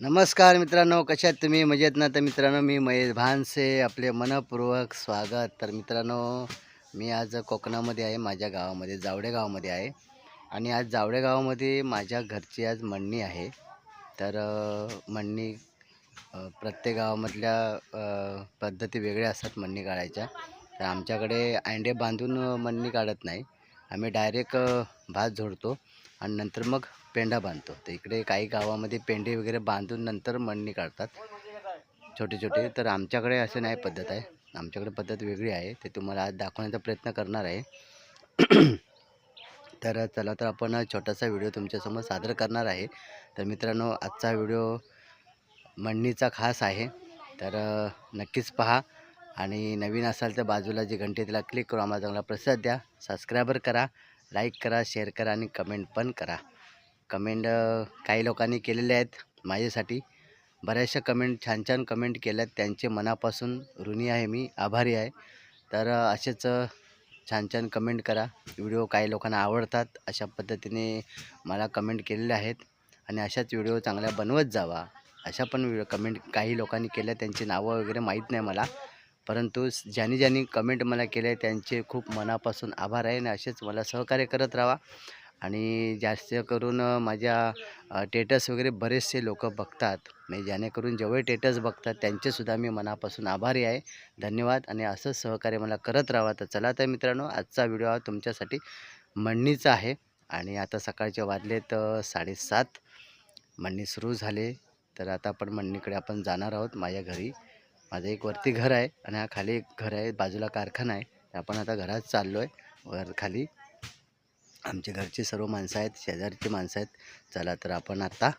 नमस्कार मित्रांनो कशात तुम्ही? मजेत ना? तर मित्रांनो मी महेश भानसे आपले मनपूर्वक स्वागत. तर मित्रांनो मी आज कोकणामध्ये आहे माझ्या गावामध्ये जावडे गावामध्ये आहे. आणि आज जावडे गावामध्ये माझ्या घरची आज मंडणी आहे. तर अ, मंडणी प्रत्येक गावामधल्या पद्धती वेगळ्या असतात मंडणी काढायच्या. तर आमच्याकडे अंडे बांधून अ, मंडणी काढत नाही. आम्ही डायरेक्ट भात झोडतो. आणि नंतर मग पेंडा बांधतो. तर इकडे काही गावामध्ये पेंडे वगैरे बांधून नंतर मळणी काढतात. छोटे छोटे. तर आमच्याकडे असं नाही पद्धत आहे. आमच्याकडे पद्धत वेगळी आहे. ते तुम्हाला आज दाखवण्याचा प्रयत्न करणार आहे. तर चला तर आपण छोटासा व्हिडिओ तुमच्यासमोर सादर करणार आहे. तर मित्रांनो आजचा व्हिडिओ मळणीचा खास आहे. तर नक्कीच पहा. आणि नवीन असाल तर बाजूला जी घंटी तिला क्लिक करू आम्हाला चांगला प्रसाद द्या. सबस्क्रायबर करा लाईक करा शेअर करा आणि कमेंट पण करा. कमेंट काही लोकांनी केलेले आहेत माझ्यासाठी. बऱ्याचशा कमेंट छान छान कमेंट केल्यात. त्यांचे मनापासून ऋणी आहे मी आभारी आहे. तर असेच छान छान कमेंट करा. व्हिडिओ काही लोकांना आवडतात अशा पद्धतीने मला कमेंट केलेल्या आहेत. आणि अशाच व्हिडिओ चांगल्या बनवत जावा. अशा पण व्हिडिओ कमेंट काही लोकांनी केल्या त्यांची नावं वगैरे माहीत नाही मला. परंतु ज्यांनी ज्यांनी कमेंट मला केले त्यांचे खूप मनापासून आभार आहे. आणि असेच मला सहकार्य करत राहा. आणि जास्त करून माझ्या टेटस वगैरे बरेचसे लोक बघतात. म्हणजे जेणेकरून जेवढे टेटस बघतात त्यांचेसुद्धा मी मनापासून आभारी आहे. धन्यवाद आणि असंच सहकार्य मला करत राहा. तर चला तर मित्रांनो आजचा व्हिडिओ हा तुमच्यासाठी मंडणीचा आहे. आणि आता सकाळचे वाजले तर साडेसात. मंडणी सुरू झाले. तर आता आपण मंडणीकडे आपण जाणार आहोत माझ्या घरी. माझं एक वरती घर आहे आणि हा खाली एक घर आहे. बाजूला कारखाना आहे. आपण आता घरात चाललो आहे वर खाली. आमच्या घरचे सर्व माणसं आहेत शेजारची माणसं आहेत. चला तर आपण आत्ता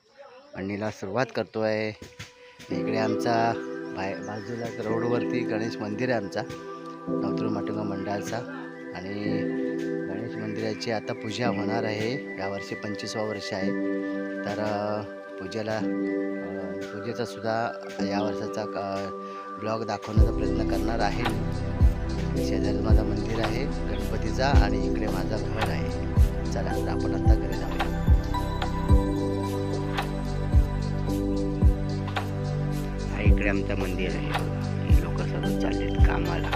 मंडणीला सुरुवात करतो आहे इकडे आमचा बाय बाजूला रोडवरती गणेश मंदिर आहे आमचा. नवतुर माटुंगा मंडळाचा. आणि गणेश मंदिराची आता पूजा होणार आहे. यावर्षी पंचवीसवा वर्ष आहे. तर पूजेला पूजेचा सुद्धा या वर्षाचा ब्लॉग दाखवण्याचा प्रयत्न करणार आहे. शेजारी माझं मंदिर आहे गणपतीचा आणि इकडे माझा घर आहे. चला तर आपण आता घरी जाऊया. हा इकडे आमचं मंदिर आहे. लोक सर्व चाललेत कामाला.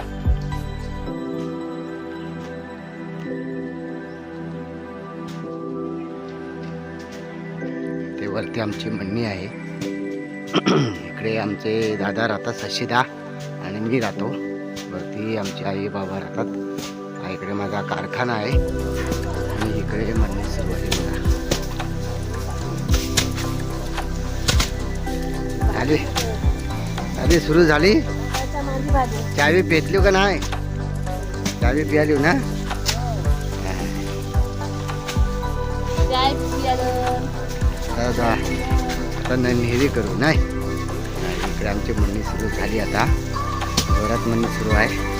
ते वरती आमची म्हणणी आहे. इकडे आमचे दादा राहतात सशिदा आणि मी राहतो. वरती आमचे आई बाबा राहतात. हा इकडे माझा कारखाना आहे. आणि इकडे सुरू आहे बघा झाली झाली सुरू झाली? चावी का नाही? चावी पियाली ना? तर आता नेहरी करू नाही? इकडे आमची म्हणणी सुरू झाली आता. जोरात मंडणी सुरू आहे.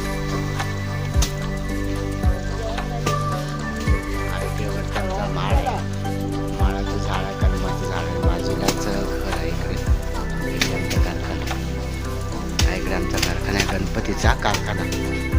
आहे गणपतीचा कारखाना तर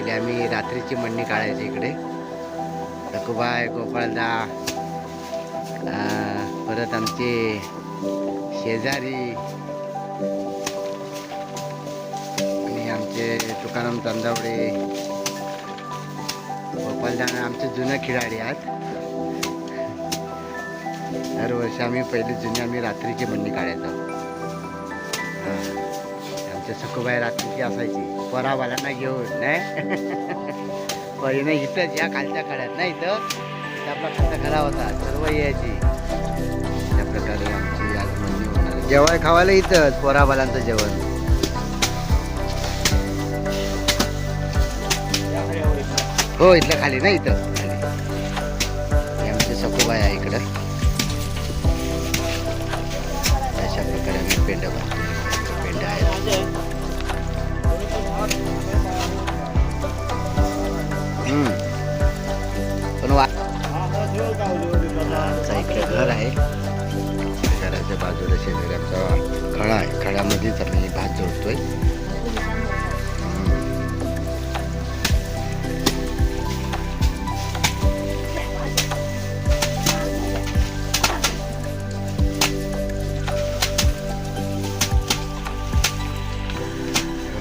पहिले आम्ही रात्रीची मंडणी काढायची इकडे. सखूबाई गोपाळदा परत आमचे शेजारी आणि आमचे तुकाराम चांदावडे. गोपालदा आमचे जुने खिलाडी आहेत. दरवर्षी आम्ही पहिली जुने आम्ही रात्रीची मंडणी काढायचो. आमच्या सखूबाई रात्रीची असायची. परावाल्यांना घेऊन नाही? पहिने इथंच या खालच्या खड्यात नाही इथं इथं आपला खालचा खरा होता सर्व यायची. त्या प्रकारे आमची आज मंदी जेवाय खावायला इथंच पोराबालांचं जेवण. हो इथलं खाली ना इथं? खाली. आमचे सखूबाई आहे इकडं. घर आहे. घराच्या बाजूला शेजारी आमचा खडा आहे. खड्यामध्येच आम्ही भात जोडतोय.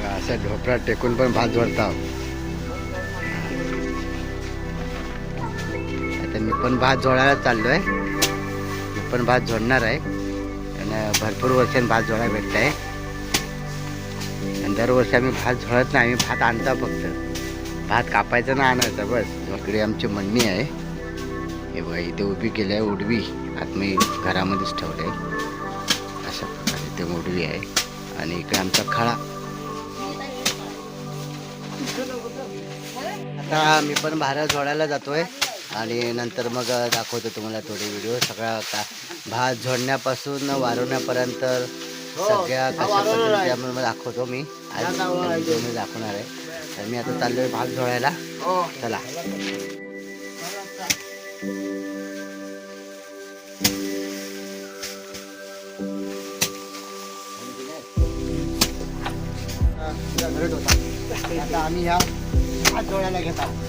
असं ढोपरा टेकून पण भात जोडता आता मी पण भात जोडायला चाललोय. पण भात जोडणार आहे. आणि भरपूर वर्षांनी भात जोडायला भेटत आहे आणि दरवर्षी आम्ही भात झोडत नाही आम्ही भात आणता फक्त. भात कापायचं ना आणायचं बस. इकडे आमची मम्मी आहे. हे बघा इथे उभी केली आहे उडवी. आत मी घरामध्येच ठेवलं. आहे अशा प्रकारे इथे उडवी आहे. आणि इकडे आमचा खळा. आता मी पण भारा झोडायला जातोय. आणि नंतर मग दाखवतो तुम्हाला थोडे व्हिडिओ सगळा का भात झोडण्यापासून वारवण्यापर्यंत सगळ्या कशा पद्धतीच्या मी दाखवतो मी. आज मी दाखवणार आहे. तर मी आता चाललोय भात झोडायला चला. आता आम्ही ह्या भात झोडायला घेत आहोत.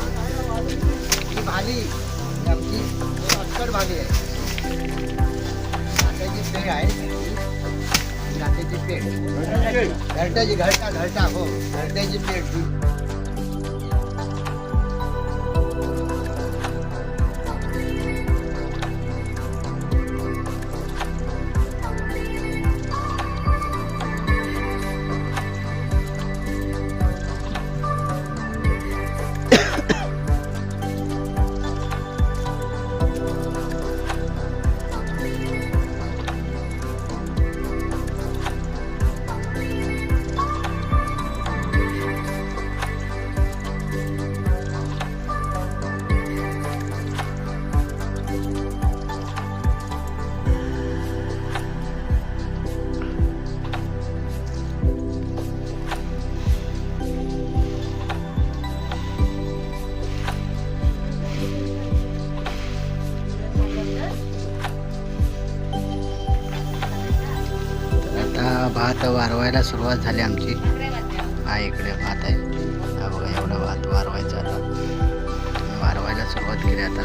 ही ही आमची शॉर्टकट भाली आहे. काट्याची पेड आहे. काट्याची पेड घरट्याची. घरटा घरटा हो. घरट्याची पेड भात वारवायला सुरुवात झाली आमची. हा इकडे भात आहे. हा बघा एवढा भात वारवायचा आता. वारवायला सुरुवात केली आता.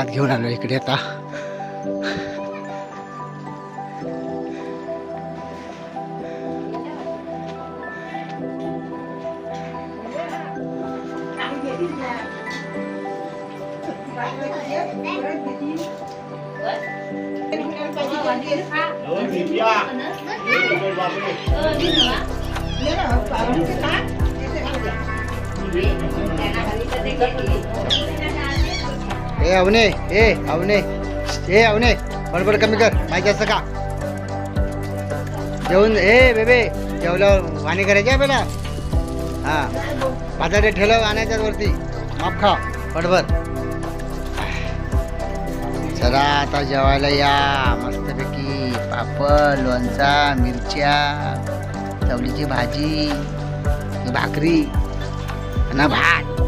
घरी भात घेऊन आलो इकडे आता ए अवने ए अवने ए अवने बडबड कमी कर माहिती असं का? जेवण ए बेबे जेवल्यावर पाणी करायचं आहे बेला हा. पाताडे ठेवलं आणायच्या वरती. माप खा बडबड. चला आता जेवायला या. मस्तपैकी पापड लोणचा मिरच्या चवलीची भाजी भाकरी आणि भात.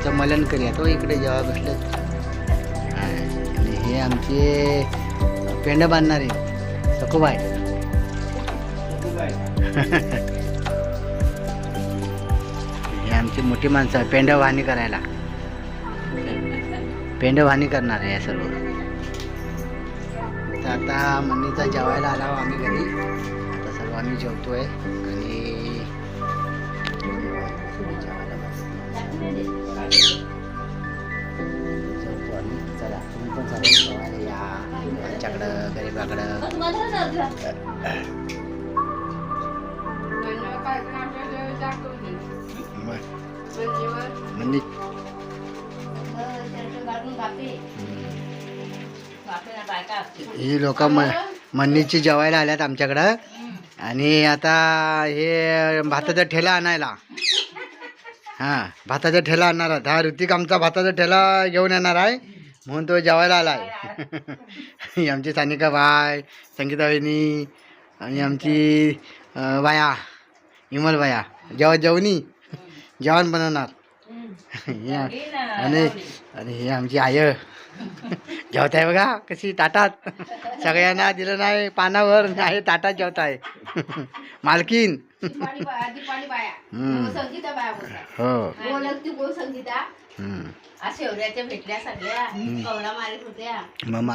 आमचं मलनकरी आहे तो इकडे जेव्हा बसले आणि हे आमचे पेंड बांधणारे सखूबाई. हे आमची मोठी माणसं आहे पेंड वाहणी करायला. पेंड वाहणी करणार आहे या सर्व. तर आता मम्मीचा जेवायला आला आम्ही घरी. आता सर्व आम्ही जेवतोय. आम्ही चला तुम्ही पण सर्व जेवायला या आमच्याकडं गरीबाकडं म्हणजे ही लोक म मन्नीची जेवायला आल्यात आमच्याकडं. आणि आता हे भाताचा ठेला आणायला. हां भाताचा ठेला आणणार आहात. हा ऋतिक आमचा भाताचा ठेला घेऊन येणार आहे. म्हणून तो जेवायला आला. आहे ही आमची सानिका बाय संगीता वहिनी आणि आमची बाया इमल बाया जेव्हा जेवणी जेवण बनवणार. आणि आणि हे आमची आय जेवत आहे बघा कशी ताटात. सगळ्यांना दिलं नाही पानावर आहे ताटात जेवत आहे मालकीन हो. बोलत ती बोल संगीता हम्म. आज शेवऱ्याच्या भेटल्या सगळ्या. कवडा मारित होत्या.